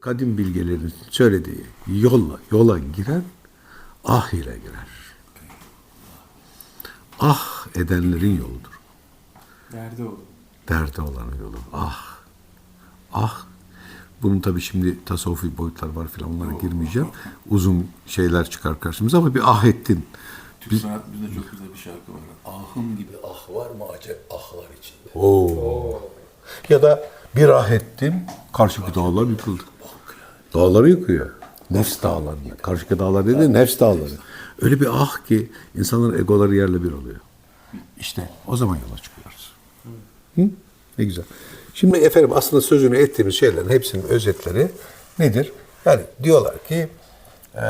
kadim bilgelerin söylediği yolla yola giren ah ile girer. Ah edenlerin yoludur. Derdi oldu. Derde olanın yolu. Ah. Ah. Bunun tabii şimdi tasavvufi boyutlar var filan onlara girmeyeceğim. Uzun şeyler çıkar karşımıza ama bir ah ettin. Türk sanat müziğinde çok güzel bir şarkı var. Ahım gibi ah var mı acep ahlar içinde. Oo. Ya da bir ah ettim, karşıki dağlar yıkıldı. Dağları yıkıyor. Nefs dağlarını. Karşıki dağlar dedi, nefs dağları. Öyle bir ah ki insanların egoları yerle bir oluyor. İşte o zaman yola çıkıyoruz. Hı? Ne güzel. Şimdi efendim aslında sözünü ettiğimiz şeylerin hepsinin özetleri nedir? Yani diyorlar ki e,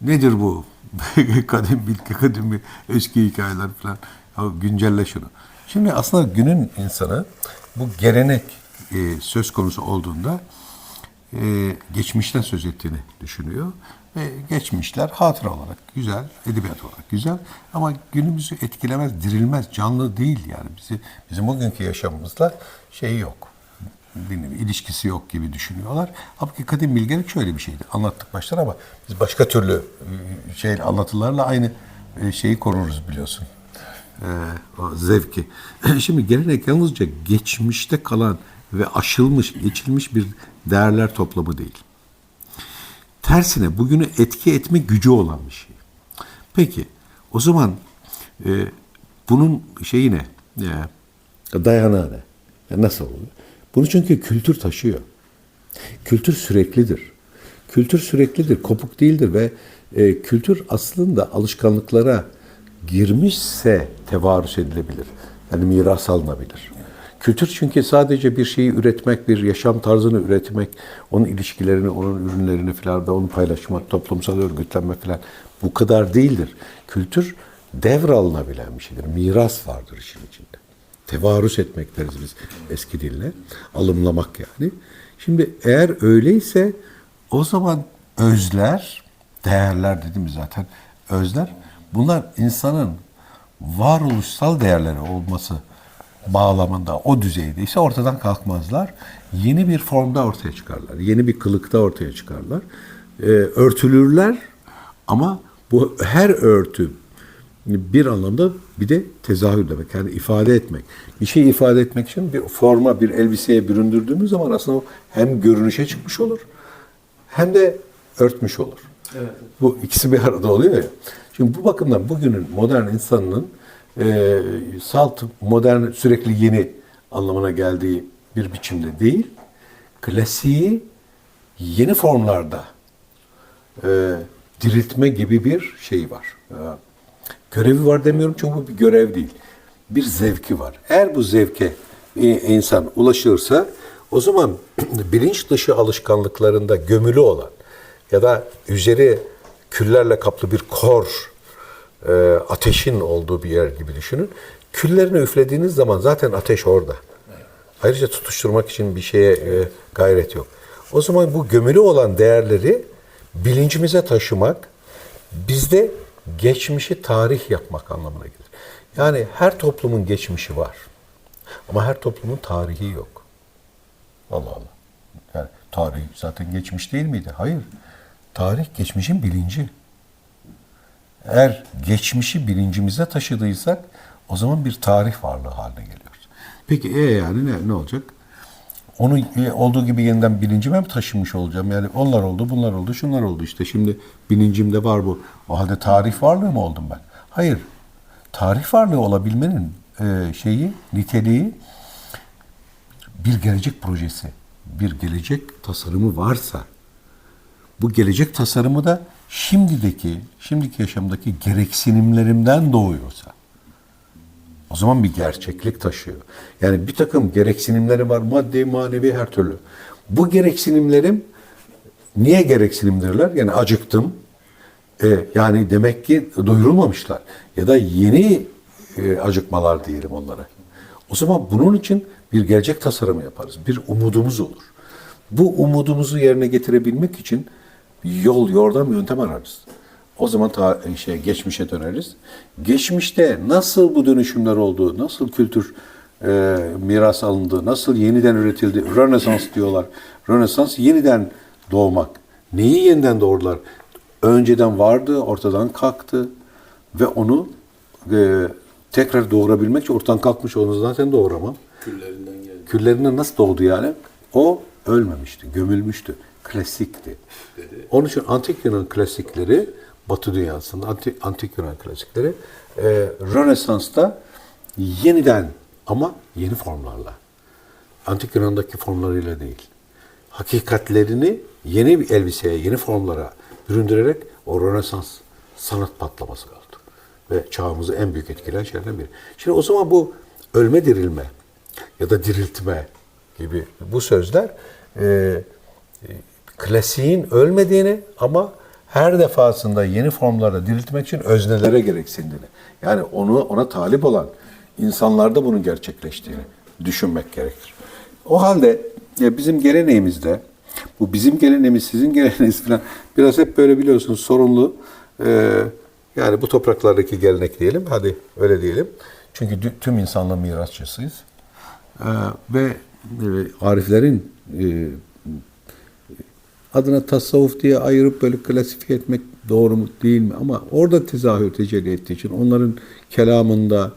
nedir bu? kadim bilgi, kadim bir eski hikayeler falan. Ya güncelle şunu. Şimdi aslında günün insanı bu gelenek e, söz konusu olduğunda e, geçmişten söz ettiğini düşünüyor. Ve geçmişler hatıra olarak güzel, edebiyat olarak güzel ama günümüzü etkilemez, dirilmez, canlı değil yani. Bizi, bizim bugünkü yaşamımızla şey yok. Nevi ilişkisi yok gibi düşünüyorlar. Halbuki kadim bilgelik şöyle bir şeydi. Anlattık baştan ama biz başka türlü e, şey anlatılarla aynı e, şeyi koruruz biliyorsun. E, o zevki. Şimdi gelenek yalnızca geçmişte kalan ve aşılmış, geçilmiş bir değerler toplamı değil. Tersine bugünü etki etme gücü olan bir şey. Peki o zaman e, bunun şeyi ne? E, dayanağı ne? Ya nasıl oluyor? Bunu çünkü kültür taşıyor. Kültür süreklidir. Kültür süreklidir, kopuk değildir ve e, kültür aslında alışkanlıklara girmişse tevarüs edilebilir. Yani miras alınabilir. Kültür çünkü sadece bir şeyi üretmek, bir yaşam tarzını üretmek, onun ilişkilerini, onun ürünlerini filan da onu paylaşmak, toplumsal örgütlenme filan bu kadar değildir. Kültür devralınabilen bir şeydir. Miras vardır işin içinde. Tevarüs etmek deriz biz eski dille. Alımlamak yani. Şimdi eğer öyleyse o zaman özler, değerler dediğimiz zaten özler. Bunlar insanın varoluşsal değerleri olması bağlamında o düzeydeyse ortadan kalkmazlar. Yeni bir formda ortaya çıkarlar. Yeni bir kılıkta ortaya çıkarlar. Ee, örtülürler ama bu her örtü bir anlamda bir de tezahür demek. Yani ifade etmek. Bir şey ifade etmek için bir forma, bir elbiseye büründürdüğümüz zaman aslında hem görünüşe çıkmış olur hem de örtmüş olur. Evet. Bu ikisi bir arada oluyor ya. Şimdi bu bakımdan bugünün modern insanının e, salt, modern, sürekli yeni anlamına geldiği bir biçimde değil, klasiği yeni formlarda e, diriltme gibi bir şey var. E, görevi var demiyorum çünkü bu bir görev değil. Bir zevki var. Eğer bu zevke e, insan ulaşırsa o zaman bilinç dışı alışkanlıklarında gömülü olan ya da üzeri küllerle kaplı bir kor e, ateşin olduğu bir yer gibi düşünün. Küllerini üflediğiniz zaman zaten ateş orada. Ayrıca tutuşturmak için bir şeye e, gayret yok. O zaman bu gömülü olan değerleri bilincimize taşımak bizde geçmişi tarih yapmak anlamına gelir. Yani her toplumun geçmişi var. Ama her toplumun tarihi yok. Allah Allah. Yani tarih zaten geçmiş değil miydi? Hayır. Tarih geçmişin bilinci. Eğer geçmişi bilincimize taşıdıysak o zaman bir tarih varlığı haline geliyoruz. Peki e yani ne, ne olacak? Onu e, olduğu gibi yeniden bilincime mi taşımış olacağım? Yani onlar oldu, bunlar oldu, şunlar oldu işte. Şimdi bilincimde var bu. O halde tarih varlığı mı oldum ben? Hayır. Tarih varlığı olabilmenin e, şeyi, niteliği bir gelecek projesi, bir gelecek tasarımı varsa bu gelecek tasarımı da şimdideki, şimdiki yaşamdaki gereksinimlerimden doğuyorsa o zaman bir gerçeklik taşıyor. Yani bir takım gereksinimleri var maddi, manevi her türlü. Bu gereksinimlerim niye gereksinimdirler? Yani acıktım. E, yani demek ki doyurulmamışlar. Ya da yeni e, acıkmalar diyelim onlara. O zaman bunun için bir gelecek tasarımı yaparız. Bir umudumuz olur. Bu umudumuzu yerine getirebilmek için yol, yordam, yöntem ararız. O zaman ta, şey geçmişe döneriz. Geçmişte nasıl bu dönüşümler oldu, nasıl kültür e, miras alındı, nasıl yeniden üretildi, Rönesans diyorlar. Rönesans yeniden doğmak. Neyi yeniden doğurdular? Önceden vardı, ortadan kalktı ve onu e, tekrar doğurabilmek için ortadan kalkmış onu zaten doğuramam. Küllerinden geldi. Küllerinden nasıl doğdu yani? O ölmemişti, gömülmüştü. Klasikti. Dedi. Onun için antik Yunan klasikleri, Batı dünyasında antik, antik Yunan klasikleri e, Rönesans'ta yeniden ama yeni formlarla. Antik Yunan'daki formlarıyla değil. Hakikatlerini yeni bir elbiseye, yeni formlara büründürerek o Rönesans sanat patlaması oldu. Ve çağımızı en büyük etkileyen şeylerden biri. Şimdi o zaman bu ölme dirilme ya da diriltme gibi bu sözler e, klasiğin ölmediğini ama her defasında yeni formlarda diriltmek için öznelere gereksindiğini. Yani onu ona talip olan insanlarda bunun gerçekleştiğini düşünmek gerekir. O halde ya bizim geleneğimizde bu bizim geleneğimiz, sizin geleneğiniz falan biraz hep böyle biliyorsunuz sorunlu. Ee, yani bu topraklardaki gelenek diyelim. Hadi öyle diyelim. Çünkü tüm insanlığın mirasçısıyız. Ee, ve e, Ariflerin e, adına tasavvuf diye ayırıp böyle klasifiye etmek doğru mu değil mi? Ama orada tezahür tecelli ettiği için onların kelamında,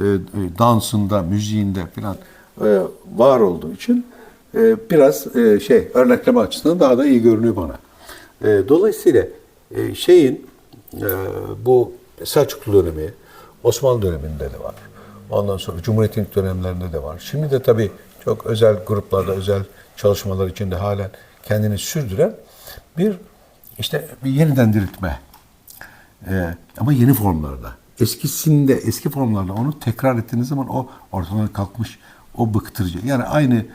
e, e, dansında, müziğinde falan e, var olduğu için biraz şey örnekleme açısından daha da iyi görünüyor bana. Dolayısıyla şeyin bu Selçuklu dönemi, Osmanlı döneminde de var. Ondan sonra Cumhuriyet'in dönemlerinde de var. Şimdi de tabii çok özel gruplarda, özel çalışmalar içinde halen kendini sürdüren bir işte bir yeniden diriltme. Ee, ama yeni formlarda. Eskisinde, eski formlarda onu tekrar ettiğiniz zaman o ortadan kalkmış, o bıktırıcı. Yani aynı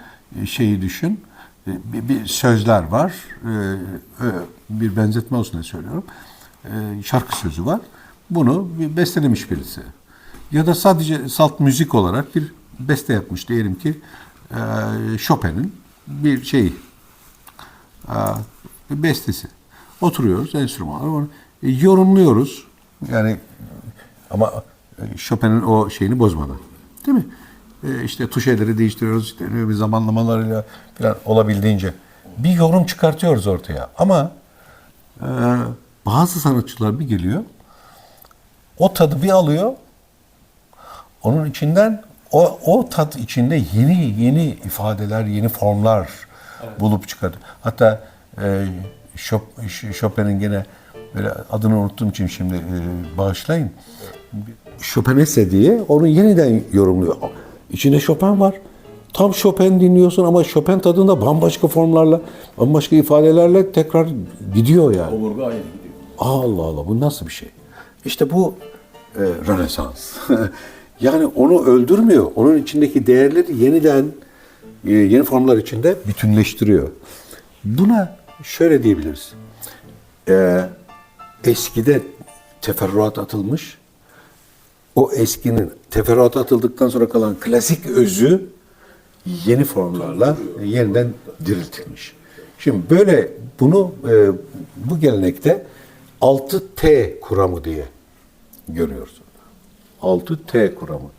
e, şeyi düşün. E, Bir, bir sözler var. E, Bir benzetme olsun diye söylüyorum. Şarkı sözü var. Bunu bir bestelemiş birisi. Ya da sadece salt müzik olarak bir beste yapmış diyelim ki Chopin'in bir şeyi bestesi. Oturuyoruz enstrümanlar var. E, yorumluyoruz. Yani ama e, Chopin'in o şeyini bozmadan. Değil mi? E, işte tuşeleri değiştiriyoruz. işte bileyim zamanlamalarıyla falan olabildiğince. Bir yorum çıkartıyoruz ortaya. Ama e, bazı sanatçılar bir geliyor. O tadı bir alıyor. Onun içinden o, o tat içinde yeni yeni ifadeler, yeni formlar bulup çıkardı. Hatta e, Chopin'in gene böyle adını unuttuğum için şimdi e, bağışlayın. Chopinese diye onu yeniden yorumluyor. İçinde Chopin var. Tam Chopin dinliyorsun ama Chopin tadında bambaşka formlarla, bambaşka ifadelerle tekrar gidiyor yani. Omurga aynı gidiyor. Allah Allah bu nasıl bir şey? İşte bu e, Rönesans. yani onu öldürmüyor. Onun içindeki değerleri yeniden e, yeni formlar içinde bütünleştiriyor. Buna şöyle diyebiliriz. E, eskide teferruat atılmış. O eskinin teferruat atıldıktan sonra kalan klasik özü yeni formlarla yeniden diriltilmiş. Şimdi böyle bunu e, bu gelenekte 6T kuramı diye görüyoruz. 6T kuramı.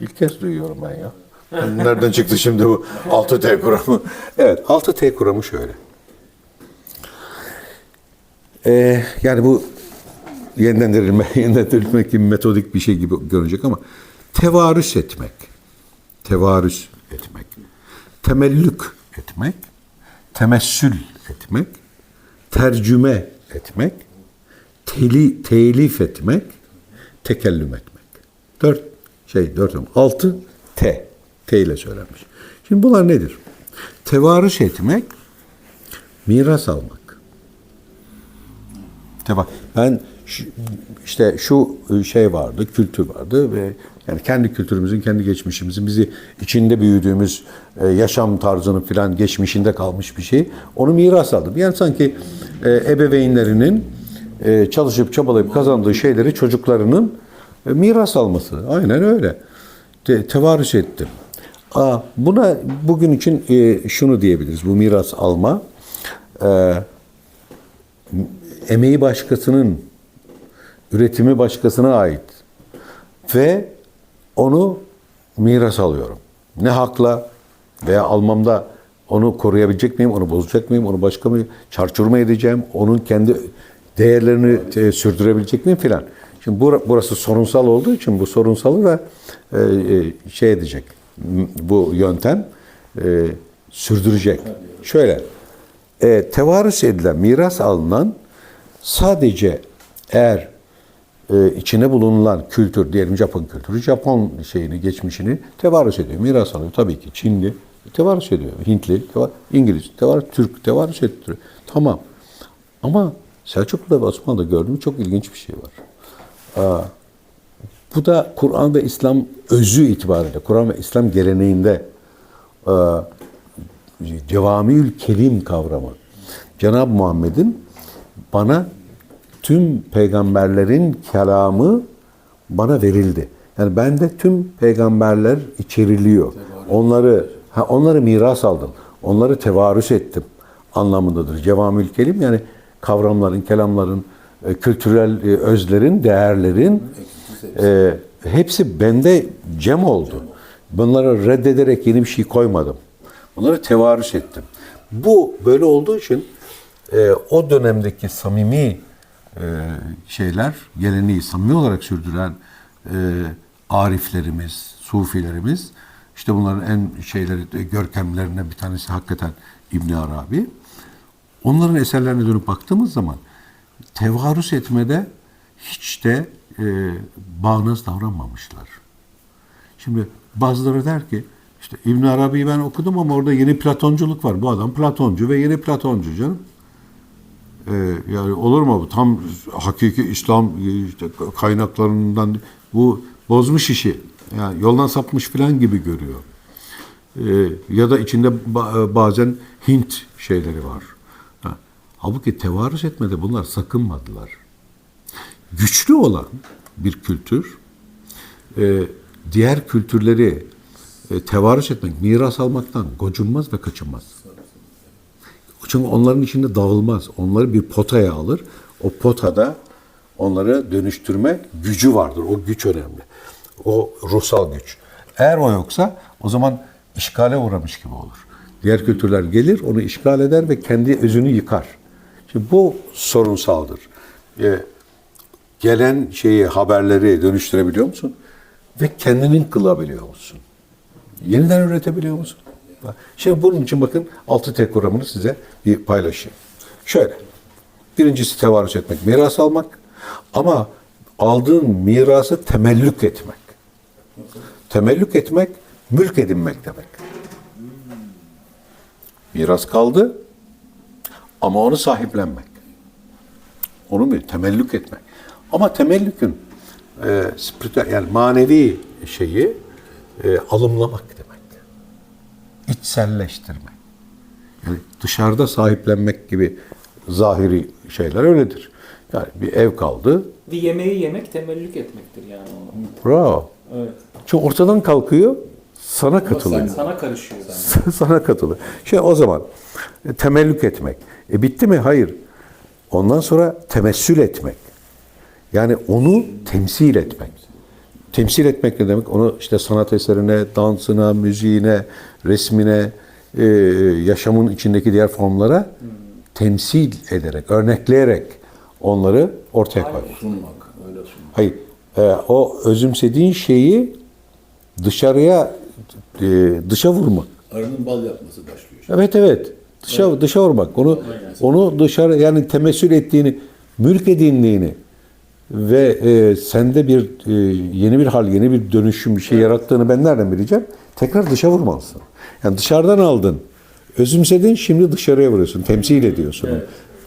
İlk kez duyuyorum ben ya. Nereden çıktı şimdi bu 6T kuramı? Evet, 6T kuramı şöyle. Ee, yani bu yeniden dirilme, yeniden dirilmek gibi metodik bir şey gibi görünecek ama tevarüs etmek, tevarüs etmek, temellük etmek, temessül etmek, tercüme etmek, teli, telif etmek, tekellüm etmek. Dört şey, dört, altı T. T ile söylenmiş. Şimdi bunlar nedir? Tevarüs etmek, miras almak. İşte bak ben işte şu şey vardı, kültür vardı ve yani kendi kültürümüzün, kendi geçmişimizin bizi içinde büyüdüğümüz e, yaşam tarzının filan geçmişinde kalmış bir şey. Onu miras aldım. Yani sanki e, ebeveynlerinin e, çalışıp çabalayıp kazandığı şeyleri çocuklarının miras alması. Aynen öyle. Te, tevarüs ettim. Aa, buna bugün için e, şunu diyebiliriz. Bu miras alma e, emeği başkasının, üretimi başkasına ait ve onu miras alıyorum. Ne hakla veya almamda Onu koruyabilecek miyim? Onu bozacak mıyım? Onu başka mı çarçur mu edeceğim? Onun kendi değerlerini e, sürdürebilecek miyim filan. Şimdi bura- burası sorunsal olduğu için bu sorunsalı da e, e, şey edecek. Bu yöntem e, sürdürecek. Şöyle e, tevarüs edilen, miras alınan sadece eğer e, içine bulunulan kültür, diyelim Japon kültürü, Japon şeyini, geçmişini tevarüs ediyor, miras alıyor. Tabii ki Çinli tevarüs ediyor, Hintli, tevar- İngiliz, tevarüs, Türk tevarüs ettiriyor. Tamam. Ama Selçuklu'da ve Osmanlı'da gördüğüm çok ilginç bir şey var. Aa, bu da Kur'an ve İslam özü itibariyle, Kur'an ve İslam geleneğinde e, cevamiül kelim kavramı. Cenab-ı Muhammed'in bana tüm peygamberlerin kelamı bana verildi. Yani bende tüm peygamberler içeriliyor. Onları ha, onları miras aldım. Onları tevarüs ettim anlamındadır. Cevamül kelim yani kavramların, kelamların, e, kültürel e, özlerin, değerlerin e, hepsi bende cem oldu. Bunları reddederek yeni bir şey koymadım. Bunları tevarüs ettim. Bu böyle olduğu için e, o dönemdeki samimi e, şeyler, geleneği samimi olarak sürdüren e, ariflerimiz, sufilerimiz, işte bunların en şeyleri, e, görkemlerinden bir tanesi hakikaten İbn Arabi. Onların eserlerine dönüp baktığımız zaman tevarüs etmede hiç de e, bağnaz davranmamışlar. Şimdi bazıları der ki işte İbn Arabi'yi ben okudum ama orada yeni Platonculuk var. Bu adam Platoncu ve yeni Platoncu canım. Ee, yani olur mu bu? Tam hakiki İslam e, işte kaynaklarından bu bozmuş işi. Yani yoldan sapmış falan gibi görüyor. Ee, ya da içinde ba- bazen Hint şeyleri var. Ha. Halbuki tevarüs etmede bunlar sakınmadılar. Güçlü olan bir kültür e, diğer kültürleri e, tevarüs etmek, miras almaktan gocunmaz ve kaçınmaz. Çünkü onların içinde dağılmaz. Onları bir potaya alır. O potada onları dönüştürme gücü vardır. O güç önemli. O ruhsal güç. Eğer o yoksa o zaman işgale uğramış gibi olur. Diğer kültürler gelir, onu işgal eder ve kendi özünü yıkar. Şimdi bu sorunsaldır. Ee, gelen şeyi, haberleri dönüştürebiliyor musun? Ve kendinin kılabiliyor musun? Yeniden üretebiliyor musun? Şimdi bunun için bakın altı tek kuramını size bir paylaşayım. Şöyle. Birincisi tevarüs etmek, miras almak. Ama aldığın mirası temellük etmek. Temellük etmek, mülk edinmek demek. Miras kaldı ama onu sahiplenmek. Onu bir temellük etmek. Ama temellükün e, spiritüel yani manevi şeyi e, alımlamak demek. İçselleştirmek. Yani dışarıda sahiplenmek gibi zahiri şeyler öyledir. Yani bir ev kaldı. Bir yemeği yemek temellük etmektir yani. Bravo. Evet. Çünkü ortadan kalkıyor, sana katılıyor. Sana karışıyor. sana katılıyor. Şey o zaman e, temellük etmek. E bitti mi? Hayır. Ondan sonra temessül etmek. Yani onu temsil etmek. Temsil etmek ne demek? Onu işte sanat eserine, dansına, müziğine, resmine, e, yaşamın içindeki diğer formlara temsil ederek, örnekleyerek onları ortaya koymak. Sunmak, öyle sunmak. Hayır. e, o özümsediğin şeyi dışarıya e, dışa vurmak. Arının bal yapması başlıyor. işte. Evet evet. Dışa dışa vurmak. Onu onu dışarı yani temessül ettiğini, mülk edindiğini ve e, sende bir e, yeni bir hal, yeni bir dönüşüm bir şey yarattığını ben nereden bileceğim? Tekrar dışa vurmalısın. Yani dışarıdan aldın. Özümsedin şimdi dışarıya vuruyorsun. Temsil ediyorsun. onu.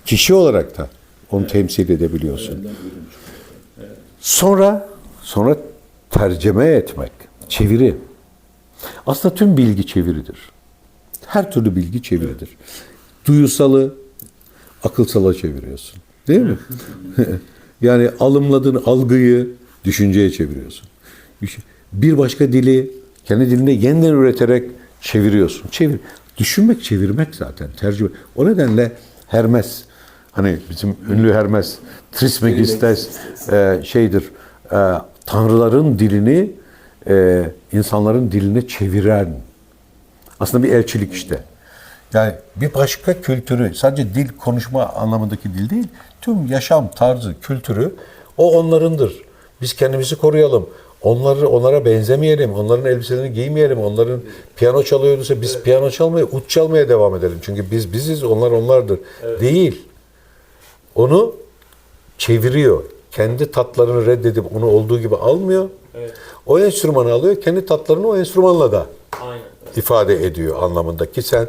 Kişi olarak da onu temsil edebiliyorsun. Sonra sonra tercüme etmek, çeviri. Aslında tüm bilgi çeviridir. Her türlü bilgi çeviridir. Duyusalı akılsala çeviriyorsun. Değil mi? yani alımladığın algıyı düşünceye çeviriyorsun. Bir şey- Bir başka dili kendi dilinde yeniden üreterek çeviriyorsun. Çevir. Düşünmek, çevirmek zaten. Tercüme. O nedenle Hermes, hani bizim ünlü Hermes, Trismegistes e, şeydir, e, tanrıların dilini e, insanların diline çeviren aslında bir elçilik işte. Yani bir başka kültürü, sadece dil konuşma anlamındaki dil değil, tüm yaşam tarzı, kültürü o onlarındır. Biz kendimizi koruyalım. Onları onlara benzemeyelim. Onların elbiselerini giymeyelim. Onların piyano çalıyorsa biz piyano çalmaya, ut çalmaya devam edelim. Çünkü biz biziz, onlar onlardır. Değil. Onu çeviriyor. Kendi tatlarını reddedip onu olduğu gibi almıyor. Evet. O enstrümanı alıyor, kendi tatlarını o enstrümanla da Aynen. ifade ediyor anlamında ki sen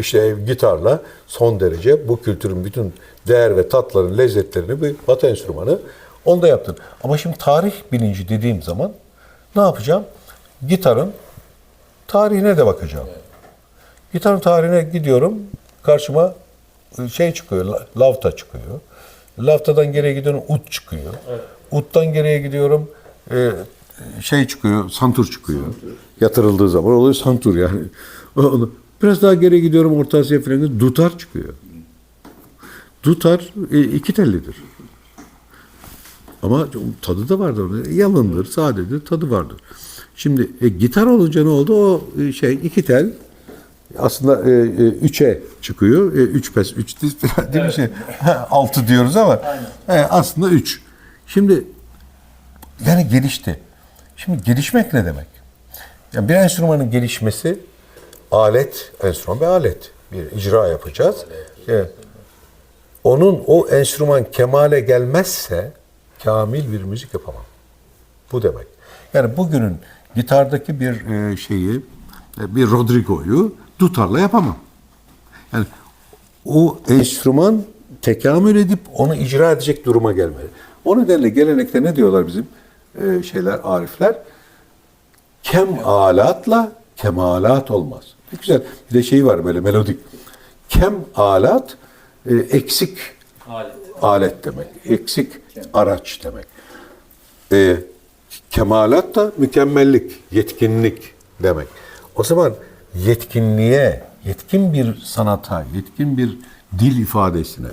işte gitarla son derece bu kültürün bütün değer ve tatların lezzetlerini bir batı enstrümanı onda yaptın. Ama şimdi tarih bilinci dediğim zaman ne yapacağım? Gitarın tarihine de bakacağım. Gitarın tarihine gidiyorum. Karşıma şey çıkıyor, la- lavta çıkıyor. Lavtadan geriye gidiyorum, ut çıkıyor. Uttan geriye gidiyorum, e, şey çıkıyor, santur çıkıyor. Yatırıldığı zaman oluyor santur yani. Biraz daha geriye gidiyorum, Orta Asya falan dutar çıkıyor. Dutar e, iki tellidir. Ama tadı da vardır. Yalındır, sadedir, tadı vardır. Şimdi e, gitar olunca ne oldu? O e, şey iki tel aslında e, e, üçe çıkıyor. E, üç pes, üç diz falan değil mi şey? Altı diyoruz ama e, aslında üç. Şimdi yani gelişti. Şimdi gelişmek ne demek? Yani bir enstrümanın gelişmesi alet, enstrüman bir alet. Bir icra yapacağız. Evet. Onun o enstrüman kemale gelmezse kamil bir müzik yapamam. Bu demek. Yani bugünün gitardaki bir e, şeyi, e, bir Rodrigo'yu dutarla yapamam. Yani o enstrüman tekamül edip onu icra edecek duruma gelmeli. O nedenle gelenekte ne diyorlar bizim e, şeyler, arifler? Kem alatla kemalat olmaz. Güzel. Bir de şey var böyle melodik. Kem alat e, eksik Alet. alet demek. Eksik araç demek. E, kemalat da mükemmellik, yetkinlik demek. O zaman yetkinliğe, yetkin bir sanata, yetkin bir dil ifadesine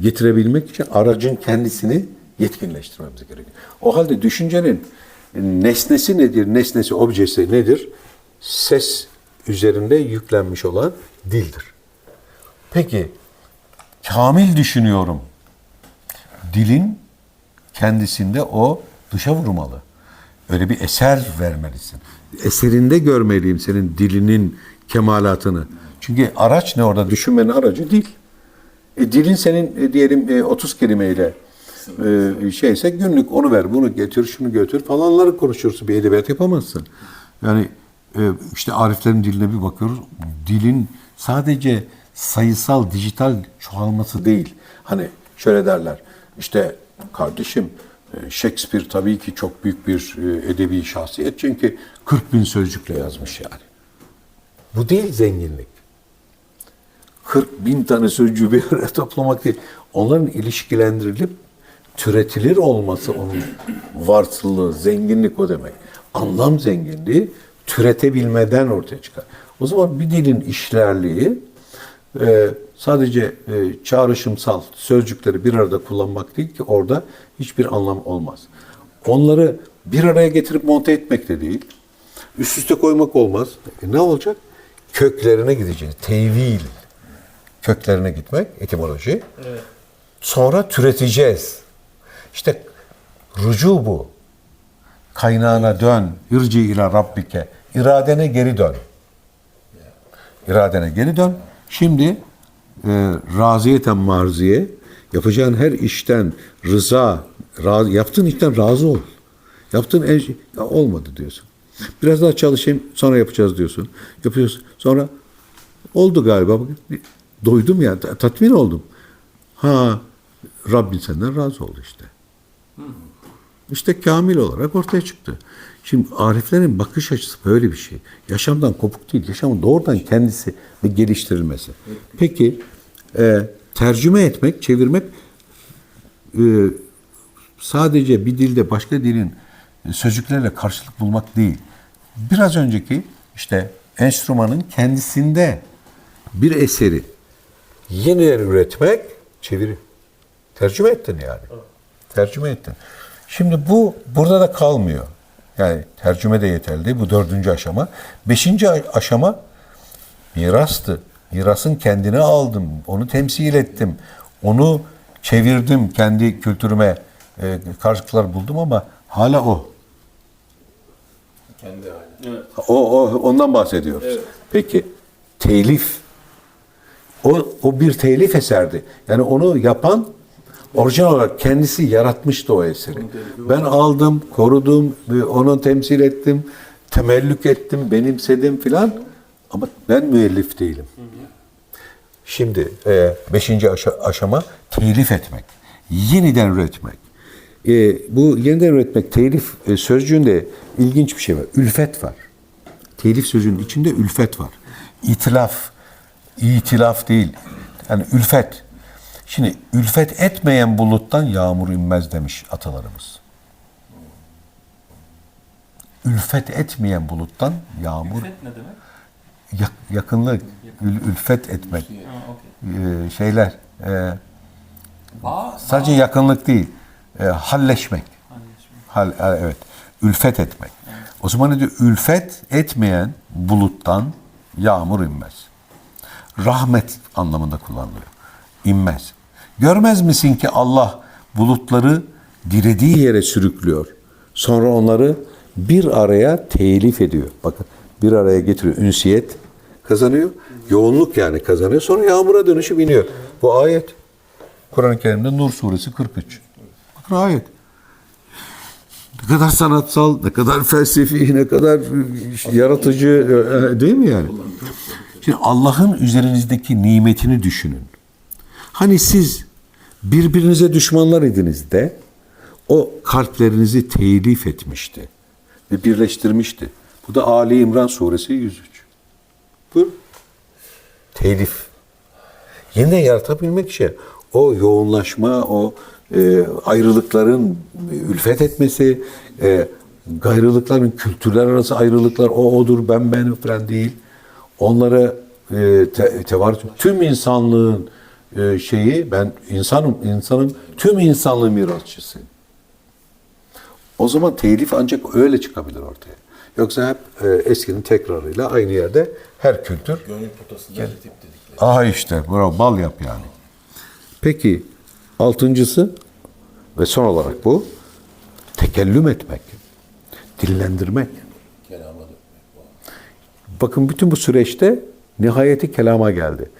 getirebilmek için aracın kendisini yetkinleştirmemiz gerekiyor. O halde düşüncenin nesnesi nedir, nesnesi, objesi nedir? Ses üzerinde yüklenmiş olan dildir. Peki, kamil düşünüyorum. Dilin kendisinde o dışa vurmalı. Öyle bir eser vermelisin. Eserinde görmeliyim senin dilinin kemalatını. Çünkü araç ne orada? Düşünmenin aracı dil. E, dilin senin e, diyelim e, 30 kelimeyle e, şeyse günlük onu ver, bunu getir, şunu götür falanları konuşursun. Bir edebiyat yapamazsın. Yani işte Ariflerin diline bir bakıyoruz. Dilin sadece sayısal, dijital çoğalması değil. Hani şöyle derler. İşte kardeşim e, Shakespeare tabii ki çok büyük bir e, edebi şahsiyet. Çünkü 40 bin sözcükle yazmış yani. Bu değil zenginlik. 40 bin tane sözcüğü bir araya toplamak değil. Onların ilişkilendirilip türetilir olması onun varsılığı, zenginlik o demek. Anlam zenginliği türetebilmeden ortaya çıkar. O zaman bir dilin işlerliği e, sadece e, çağrışımsal sözcükleri bir arada kullanmak değil ki orada hiçbir anlam olmaz. Onları bir araya getirip monte etmek de değil. Üst üste koymak olmaz. E, ne olacak? Köklerine gideceğiz. Tevil. Köklerine gitmek, etimoloji. Evet. Sonra türeteceğiz. İşte rucu bu. Kaynağına dön. İrci ila rabbike. İradene geri dön. İradene geri dön. Şimdi e, raziyeten marziye yapacağın her işten rıza, ra- yaptığın işten razı ol. Yaptığın en şey, ya olmadı diyorsun. Biraz daha çalışayım sonra yapacağız diyorsun. Yapıyorsun. Sonra oldu galiba. Doydum ya, ta- tatmin oldum. Ha, Rabbin senden razı oldu işte. İşte kamil olarak ortaya çıktı. Şimdi Ariflerin bakış açısı böyle bir şey. Yaşamdan kopuk değil, yaşamın doğrudan kendisi ve geliştirilmesi. Peki e, tercüme etmek, çevirmek e, sadece bir dilde başka dilin sözcüklerle karşılık bulmak değil. Biraz önceki işte enstrümanın kendisinde bir eseri yeniden üretmek çeviri. Tercüme ettin yani. Tercüme ettin. Şimdi bu burada da kalmıyor. Yani tercüme de yeterli değil. Bu dördüncü aşama. Beşinci aşama mirastı. Mirasın kendine aldım. Onu temsil ettim. Onu çevirdim kendi kültürüme. E, karşılıklar buldum ama hala o. Kendi hali. Evet. O, o ondan bahsediyoruz. Evet. Peki telif o o bir telif eserdi. Yani onu yapan orijinal olarak kendisi yaratmıştı o eseri. Ben aldım, korudum, onu temsil ettim, temellük ettim, benimsedim filan. Ama ben müellif değilim. Şimdi e, beşinci aşa- aşama telif etmek. Yeniden üretmek. E, bu yeniden üretmek, telif e, sözcüğünde ilginç bir şey var. Ülfet var. Telif sözcüğünün içinde ülfet var. İtilaf, itilaf değil. Yani ülfet. Şimdi ülfet etmeyen buluttan yağmur inmez demiş atalarımız. Ülfet etmeyen buluttan yağmur Üfet ne demek? yak- yakınlık, ül- ülfet etmek. Ha, okey. Ee, şeyler e, Bağ, sadece yakınlık değil, e, halleşmek. Hal, e, evet. Ülfet etmek. O zaman ne diyor? Ülfet etmeyen buluttan yağmur inmez. Rahmet anlamında kullanılıyor. İnmez. Görmez misin ki Allah bulutları dilediği yere sürüklüyor. Sonra onları bir araya telif ediyor. Bakın bir araya getiriyor. Ünsiyet kazanıyor. Yoğunluk yani kazanıyor. Sonra yağmura dönüşüp iniyor. Bu ayet. Kur'an-ı Kerim'de Nur suresi 43. Bakın ayet. Ne kadar sanatsal, ne kadar felsefi, ne kadar yaratıcı e, değil mi yani? Şimdi Allah'ın üzerinizdeki nimetini düşünün. Hani siz birbirinize düşmanlar idiniz de o kalplerinizi telif etmişti ve birleştirmişti. Bu da Ali İmran suresi 103. Buyurun. Telif. Yeniden yaratabilmek için o yoğunlaşma, o e, ayrılıkların ülfet etmesi, e, gayrılıkların, kültürler arası ayrılıklar, o odur, ben benim falan değil. Onları e, te, tevar- tüm insanlığın e, şeyi, ben insanım, insanım, tüm insanlığın mirasçısı. O zaman telif ancak öyle çıkabilir ortaya. Yoksa hep e, eskinin tekrarıyla aynı yerde her kültür Gönül potasında tip dedikleri. Aha işte bravo bal yap yani. Peki altıncısı ve son olarak bu tekellüm etmek, dillendirmek. Kelama dökmek. Bakın bütün bu süreçte nihayeti kelama geldi.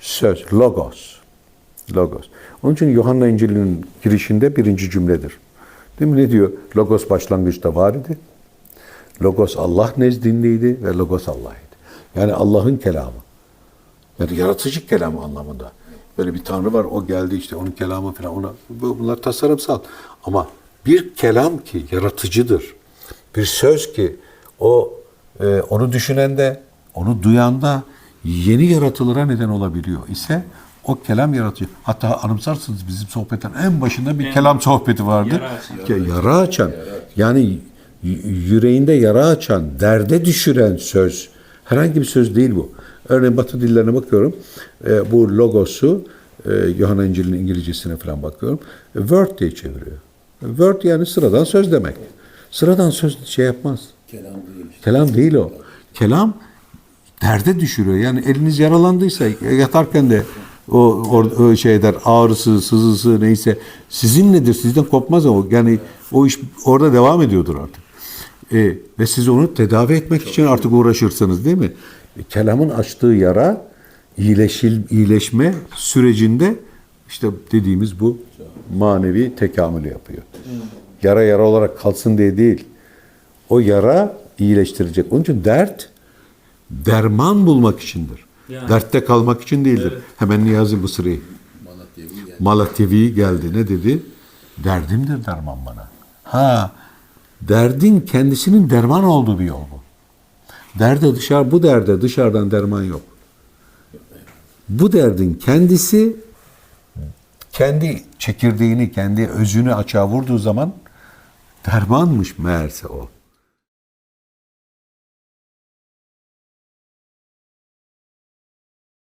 Söz, logos. Logos. Onun için Yuhanna İncil'inin girişinde birinci cümledir. Değil mi? Ne diyor? Logos başlangıçta var idi. Logos Allah nezdindeydi ve Logos Allah'ydı. Yani Allah'ın kelamı. Yani yaratıcı kelam anlamında. Böyle bir tanrı var, o geldi işte onun kelamı falan. Ona, bu- bunlar tasarımsal. Ama bir kelam ki yaratıcıdır. Bir söz ki o e, onu düşünen de, onu duyan da yeni yaratılara neden olabiliyor ise o kelam yaratıcı. Hatta anımsarsınız bizim sohbetin en başında bir kelam sohbeti vardı. Yara açan. Ki Yara açan. Yani yüreğinde yara açan, derde düşüren söz. Herhangi bir söz değil bu. Örneğin Batı dillerine bakıyorum. E, bu logosu e, Yohana İncil'in İngilizcesine falan bakıyorum. E, word diye çeviriyor. E, Word yani sıradan söz demek. Sıradan söz şey yapmaz. Kelam değil. Kelam değil o. Kelam derde düşürüyor. Yani eliniz yaralandıysa yatarken de o, o, o şeyler ağrısı, sızısı neyse sizin nedir? Sizden kopmaz o. Yani o iş orada devam ediyordur artık. E, ve siz onu tedavi etmek için artık uğraşırsınız değil mi? E, kelamın açtığı yara iyileşil, iyileşme sürecinde işte dediğimiz bu manevi tekamülü yapıyor. Yara yara olarak kalsın diye değil. O yara iyileştirecek. Onun için dert derman bulmak içindir. Yani. Dertte kalmak için değildir. Hemen Niyazi Mısri yani. Malatyavi geldi. Ne dedi? Derdimdir derman bana. Ha, derdin kendisinin derman olduğu bir yol bu. Derde dışarı, bu derde dışarıdan derman yok. Bu derdin kendisi kendi çekirdeğini, kendi özünü açığa vurduğu zaman dermanmış meğerse o.